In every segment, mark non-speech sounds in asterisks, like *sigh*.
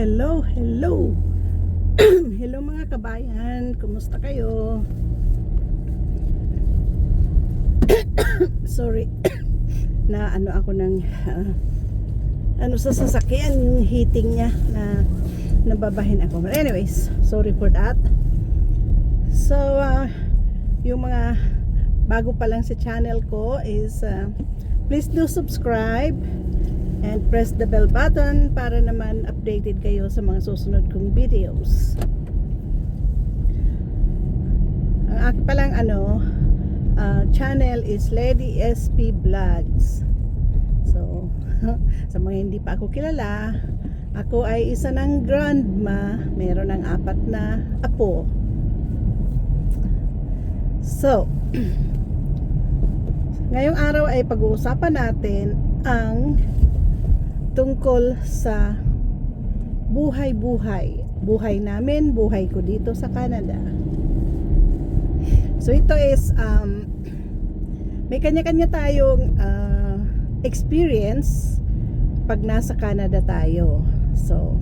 Hello, hello. *clears throat* hello mga kabayan, kumusta kayo? *clears throat* Sorry. *clears throat* na ano ako ng ah, ano sa sasakyan yung heating niya na nababahin ako. But anyways, sorry for that. So, ah, yung mga bago pa lang sa channel ko is ah, please do subscribe and press the bell button para naman updated kayo sa mga susunod kong videos. Ang aking palang ano, uh, channel is Lady SP Vlogs. So, *laughs* sa mga hindi pa ako kilala, ako ay isa ng grandma, meron ng apat na apo. So, *clears throat* ngayong araw ay pag-uusapan natin ang tungkol sa buhay-buhay. Buhay namin, buhay ko dito sa Canada. So ito is um, may kanya-kanya tayong uh, experience pag nasa Canada tayo. So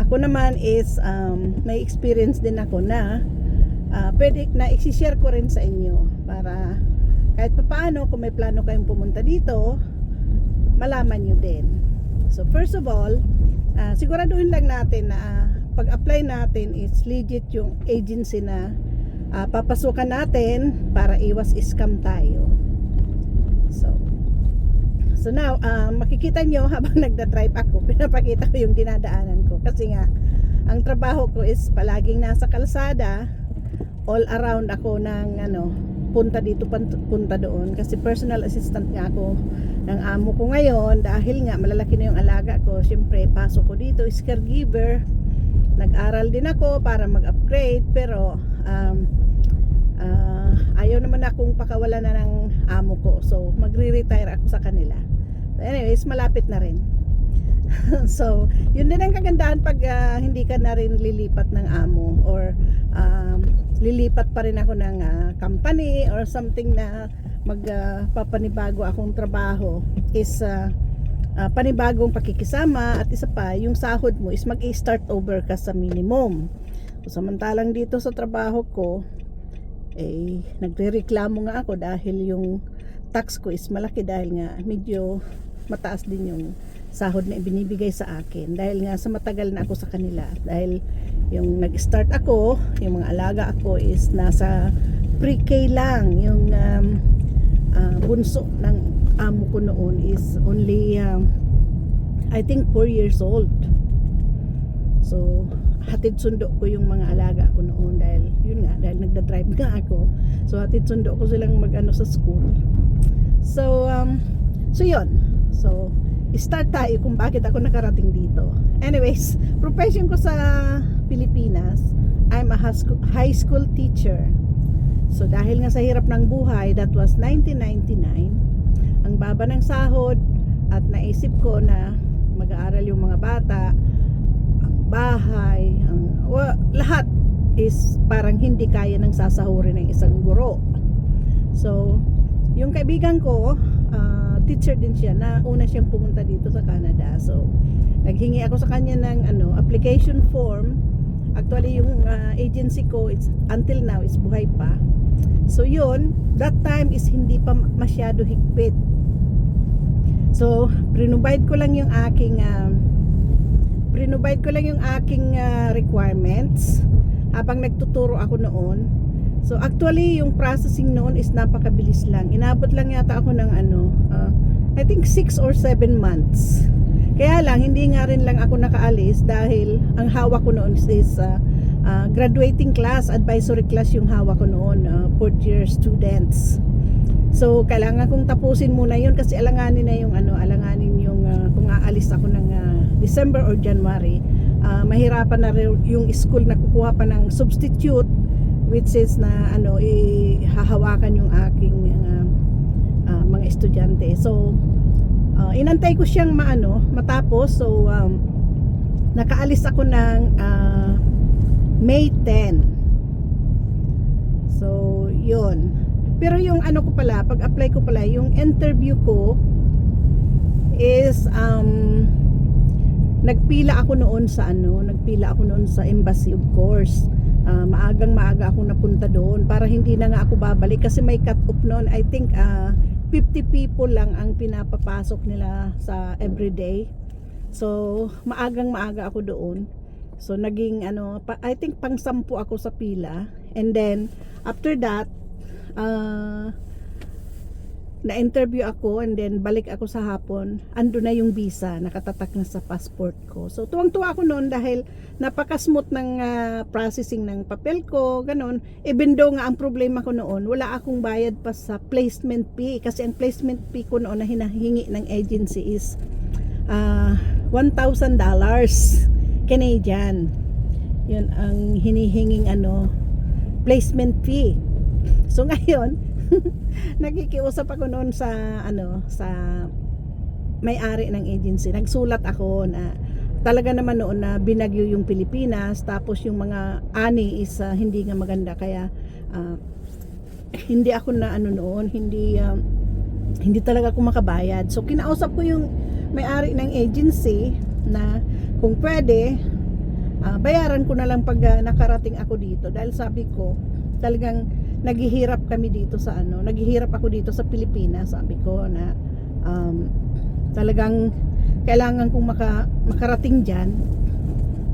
ako naman is um, may experience din ako na uh, pwede na i-share ko rin sa inyo para kahit paano kung may plano kayong pumunta dito malaman nyo din. So first of all, uh, siguraduhin lang natin na uh, pag-apply natin is legit yung agency na uh, papasukan natin para iwas scam tayo. So, so now, uh, makikita nyo *laughs* habang nagda-drive ako, *laughs* pinapakita ko yung dinadaanan ko. Kasi nga, ang trabaho ko is palaging nasa kalsada, all around ako ng ano, punta dito, punta doon. Kasi personal assistant nga ako ng amo ko ngayon. Dahil nga malalaki na yung alaga ko. Syempre pasok ko dito is caregiver. Nag-aral din ako para mag-upgrade. Pero um, uh, ayaw naman akong pakawala na ng amo ko. So magre-retire ako sa kanila. So anyways malapit na rin *laughs* so yun din ang kagandahan pag uh, hindi ka na rin lilipat ng amo or um, lilipat pa rin ako ng uh, company or something na magpapanibago uh, akong trabaho is uh, uh, panibagong pakikisama at isa pa yung sahod mo is mag-start over ka sa minimum. So, samantalang dito sa trabaho ko eh nagrereklamo nga ako dahil yung tax ko is malaki dahil nga medyo mataas din yung sahod na ibinibigay sa akin. Dahil nga sa matagal na ako sa kanila dahil yung nag-start ako yung mga alaga ako is nasa pre-K lang. Yung um, uh, bunso ng amo ko noon is only uh, I think 4 years old. So hatid sundo ko yung mga alaga ko noon dahil yun nga dahil nagda-drive nga ako. So hatid sundo ko silang mag-ano sa school. So um, so yun. So start tayo kung bakit ako nakarating dito anyways profession ko sa Pilipinas I'm a high school teacher So dahil nga sa hirap ng buhay, that was 1999, ang baba ng sahod at naisip ko na mag-aaral yung mga bata, ang bahay, ang well, lahat is parang hindi kaya ng sasahurin ng isang guro. So, yung kaibigan ko, teacher din siya na una siyang pumunta dito sa Canada. So, naghingi ako sa kanya ng ano, application form. Actually, yung uh, agency ko, it's, until now, is buhay pa So yun, that time is hindi pa masyado higpit. So, prinubide ko lang yung aking uh, prinubide ko lang yung aking uh, requirements habang nagtuturo ako noon. So actually yung processing noon is napakabilis lang. Inabot lang yata ako ng ano, uh, I think 6 or 7 months. Kaya lang hindi nga rin lang ako nakaalis dahil ang hawak ko noon is uh, uh, graduating class, advisory class yung hawak ko noon, uh, fourth year students. So, kailangan kong tapusin muna yun kasi alanganin na yung ano, alanganin yung uh, kung aalis ako ng uh, December or January. Uh, mahirapan na rin yung school na kukuha pa ng substitute which is na ano, ihahawakan yung aking uh, uh, mga estudyante. So, uh, inantay ko siyang maano, matapos. So, um, nakaalis ako ng uh, May 10. So, yun. Pero yung ano ko pala, pag-apply ko pala, yung interview ko is um nagpila ako noon sa ano, nagpila ako noon sa embassy of course. Ah, maagang maaga ako napunta doon para hindi na nga ako babalik kasi may cut off noon. I think ah, 50 people lang ang pinapapasok nila sa everyday. So, maagang maaga ako doon. So, naging ano, pa, I think pang sampu ako sa pila. And then, after that, ah, na-interview ako and then balik ako sa hapon, ando na yung visa, nakatatak na sa passport ko. So tuwang-tuwa ako noon dahil napaka-smooth ng ah, processing ng papel ko, ganun. Even though nga ang problema ko noon, wala akong bayad pa sa placement fee kasi ang placement fee ko noon na hinahingi ng agency is ah, $1,000 Canadian. Yun ang hinihinging ano placement fee. So *laughs* ngayon, *laughs* nakikiusap ako noon sa ano sa may-ari ng agency. Nagsulat ako na talaga naman noon na binagyo yung Pilipinas tapos yung mga ani is ah, hindi nga maganda kaya ah, hindi ako na ano noon, hindi ah, hindi talaga ako makabayad. So kinausap ko yung may-ari ng agency na kung pwede ah, bayaran ko na lang pag ah, nakarating ako dito dahil sabi ko talagang naghihirap kami dito sa ano, naghihirap ako dito sa Pilipinas, sabi ko na um, talagang kailangan kong maka, makarating diyan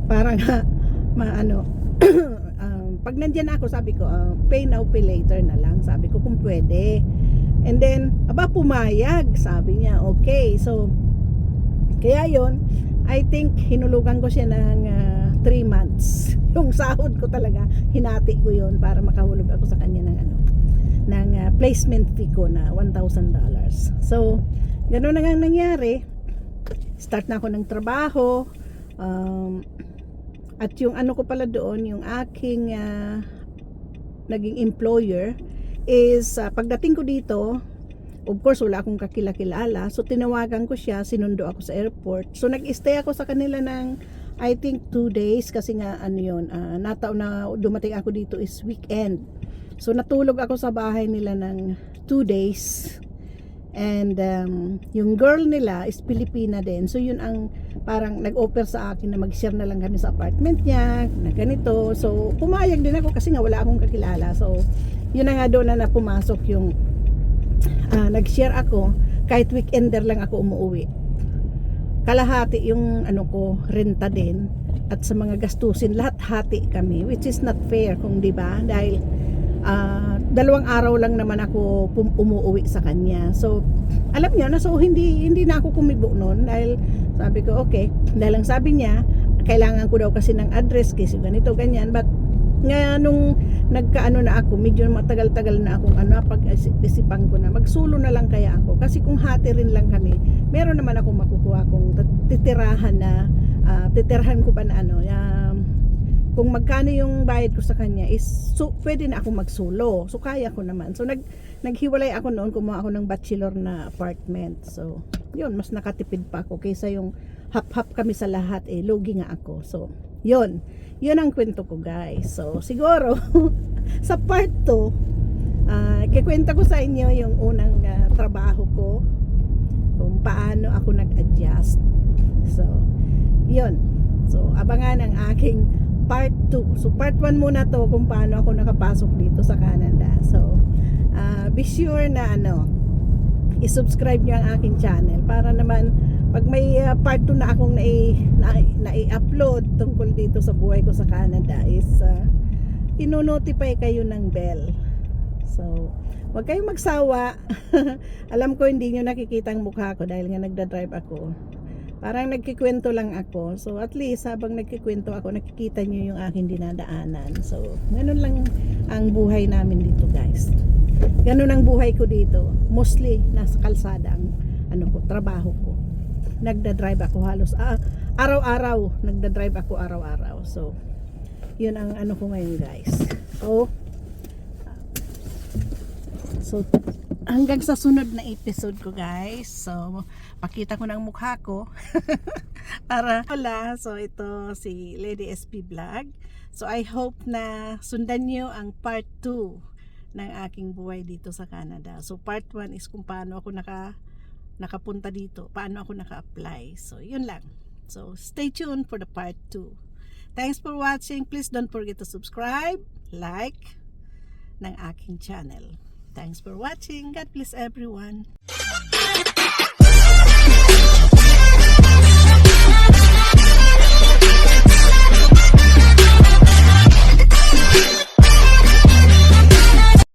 para nga *laughs* maano *clears throat* um, pag nandiyan ako sabi ko uh, pay now pay later na lang sabi ko kung pwede and then aba pumayag sabi niya okay so kaya yon I think hinulugan ko siya ng 3 months. Yung sahod ko talaga, hinati ko yon para makahulog ako sa kanya ng ano ng ah, placement fee ko na $1,000. So, gano'n na nga nangyari. Start na ako ng trabaho. Um, at yung ano ko pala doon, yung aking ah, naging employer is ah, pagdating ko dito, of course wala akong kakilakilala so tinawagan ko siya sinundo ako sa airport so nag-stay ako sa kanila ng I think 2 days kasi nga ano yun uh, nataon na dumating ako dito is weekend. So natulog ako sa bahay nila ng 2 days. And um, yung girl nila is Pilipina din. So yun ang parang nag-offer sa akin na mag-share na lang kami sa apartment niya na ganito. So pumayag din ako kasi nga wala akong kakilala. So yun na nga doon na, na pumasok yung ah, nag-share ako. Kahit weekender lang ako umuwi kalahati yung ano ko renta din. At sa mga gastusin lahat hati kami which is not fair kung di ba? Dahil ah, dalawang araw lang naman ako pum- umuwi sa kanya. So alam niya na so hindi hindi na ako kumibo noon dahil sabi ko okay. Dahil lang sabi niya kailangan ko daw kasi ng address kasi ganito ganyan. But nga nung nagkaano na ako medyo matagal-tagal na akong ano pag isipan ko na magsulo na lang kaya ako. Kasi kung hati rin lang kami meron naman akong makukuha kung titirahan na ah, titirahan ko pa na ano um, kung magkano yung bayad ko sa kanya is so, pwede na ako magsulo. So kaya ko naman. So nag naghiwalay ako noon kumuha ako ng bachelor na apartment. So yun mas nakatipid pa ako kaysa yung hap-hap kami sa lahat eh logi nga ako. So yun. Yun ang kwento ko guys. So siguro *laughs* sa part 2 ah kikwenta ko sa inyo yung unang ah, trabaho ko kung paano ako nag-adjust. So yun. So abangan ang aking part 2 so part 1 muna to kung paano ako nakapasok dito sa Canada. So ah, be sure na ano i-subscribe nyo ang aking channel para naman pag may uh, part 2 na akong nai, nai, nai-upload tungkol dito sa buhay ko sa Canada is uh, ino-notify kayo ng bell so wag kayong magsawa. *laughs* Alam ko hindi nyo nakikita ang mukha ko dahil nga nagda-drive ako. Parang nagkikwento lang ako. So at least habang nagkikwento ako nakikita nyo yung aking dinadaanan. So ganun lang ang buhay namin dito guys. Ganun ang buhay ko dito. Mostly nasa kalsada ang ano ko trabaho ko. Nagda-drive ako halos ah, araw-araw. Nagda-drive ako araw-araw. So yun ang ano ko ngayon guys. So so hanggang sa sunod na episode ko guys. So pakita ko ng mukha ko. *laughs* Para wala. So ito si Lady SP Vlog. So I hope na sundan nyo ang part 2 ng aking buhay dito sa Canada. So part 1 is kung paano ako naka nakapunta dito. Paano ako naka-apply. So yun lang. So, stay tuned for the part 2. Thanks for watching. Please don't forget to subscribe, like ng aking channel. Thanks for watching. God bless everyone.